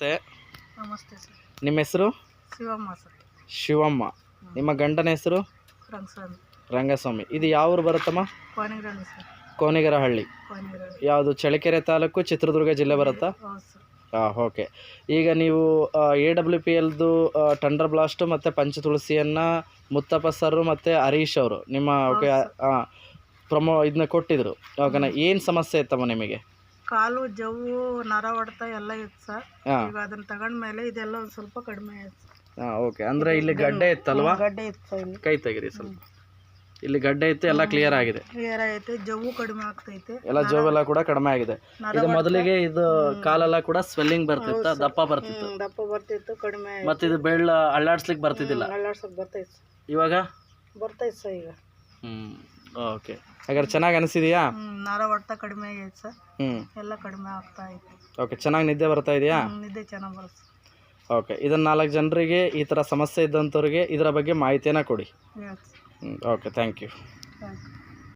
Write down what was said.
ನಮಸ್ತೆ. ನಮಸ್ತೆ ಸರ್. ನಿಮ್ಮ ಹೆಸರು? ಶಿವಮ್ಮ ಸರ್. ಶಿವಮ್ಮ. ನಿಮ್ಮ ಗಂಡನ ಹೆಸರು? ರಂಗಸ್ವಾಮಿ. ರಂಗಸ್ವಾಮಿ. ಇದು ಯಾವ ಊರು ಬರುತ್ತಮ್ಮ? ಕೋನಿಗರಹಳ್ಳಿ ಸರ್. ಕೋನಿಗರಹಳ್ಳಿ. ಯಾವುದು ಚಳ್ಳಕೆರೆ ತಾಲೂಕು ಚಿತ್ರದುರ್ಗ ಜಿಲ್ಲೆ ಬರುತ್ತಾ? ಹೌದು ಸರ್. ಹಾಂ ಓಕೆ. ಈಗ ನೀವು ಎ ಡಬ್ಲ್ಯೂ ಪಿ ಎಲ್ದು ಟಂಡರ್ ಬ್ಲಾಸ್ಟು ಮತ್ತು ಪಂಚ ತುಳಸಿಯನ್ನು ಮುತ್ತಪ್ಪ ಸರ್ ಮತ್ತು ಹರೀಶ್ ಅವರು. ನಿಮ್ಮ ಓಕೆ ಪ್ರಮೋ ಇದನ್ನ ಕೊಟ್ಟಿದ್ರು. ಓಕೆನಾ? ಏನು ಸಮಸ್ಯೆ ಇತ್ತಮ್ಮ ನಿಮಗೆ? ಕಾಲು ಜವು ನರ ಹೊಡೆತ ಎಲ್ಲ ಇತ್ತು ಸರ್. ಹಾಂ. ಈಗ ಅದನ್ನ ತಗೊಂಡ್ಮೇಲೆ ಇದೆಲ್ಲ ಒಂದ್ ಸ್ವಲ್ಪ ಕಡಿಮೆ ಆಯ್ತು ಸರ್. ಹಾಂ ಓಕೆ ಅಂದ್ರೆ ಇಲ್ಲಿ ಗಡ್ಡೆ ಇತ್ತಲ್ವಾ? ಗಡ್ಡೆ ಇತ್ತು ಸರ್ ಇಲ್ಲಿ. ಕೈ ತೆಗಿರಿ ಸ್ವಲ್ಪ. ಇಲ್ಲಿ ಗಡ್ಡೆ ಇತ್ತು ಎಲ್ಲ ಕ್ಲಿಯರ್ ಆಗಿದೆ. ಕ್ಲಿಯರ್ ಆಯ್ತು ಜವ್ವು ಕಡಿಮೆ ಆಗ್ತೈತೆ. ಎಲ್ಲ ಜೋಬೆಲ್ಲ ಕೂಡ ಕಡಿಮೆ ಆಗಿದೆ. ಇದು ಮೊದಲಿಗೆ ಇದು ಕಾಲೆಲ್ಲ ಕೂಡ ಸ್ವೆಲ್ಲಿಂಗ್ ಬರ್ತಿತ್ತ ದಪ್ಪ ಬರ್ತಿತ್ತು. ಹ್ಮ್, ದಪ್ಪ ಬರ್ತಿತ್ತು ಕಡಿಮೆ ಆಯ್ತು. ಮತ್ತೆ ಇದು ಬೆಳ್ಳ ಅಳ್ಳಾಡ್ಸ್ಲಿಕ್ಕೆ ಬರ್ತಿದ್ದಿಲ್ಲ. ಅಳ್ಳಾಡ್ಸಕ್ ಬರ್ತೈತೆ ಸರ್. ಇವಾಗ? ಬರ್ತೈತೆ ಸರ್ ಈಗ. ಹ್ಮ್. ಓಕೆ. ಹಾಗಾದ್ರೆ ಚೆನ್ನಾಗಿ ಅನಿಸಿದೆಯಾ? ಹ್ಮ್ ನರ ಹೊಡ್ತ ಕಡಿಮೆ ಆಗೈತೆ ಸರ್. ಹ್ಞೂ ಎಲ್ಲ ಕಡಿಮೆ ಆಗ್ತಾ ಐತೆ. ಓಕೆ ಚೆನ್ನಾಗಿ ನಿದ್ದೆ ಬರ್ತಾ ಇದೆಯಾ? ಹ್ಮ್, ನಿದ್ದೆ ಚೆನ್ನಾಗಿ ಬರುತ್ತೆ ಓಕೆ ಇದನ್ನು ನಾಲ್ಕು ಜನರಿಗೆ ಈ ಥರ ಸಮಸ್ಯೆ ಇದ್ದಂಥವ್ರಿಗೆ ಇದರ ಬಗ್ಗೆ ಮಾಹಿತಿಯನ್ನು ಕೊಡಿ. ಹೇಳ್ತೀನಿ. ಹ್ಮ್ okay thank you. Thank you.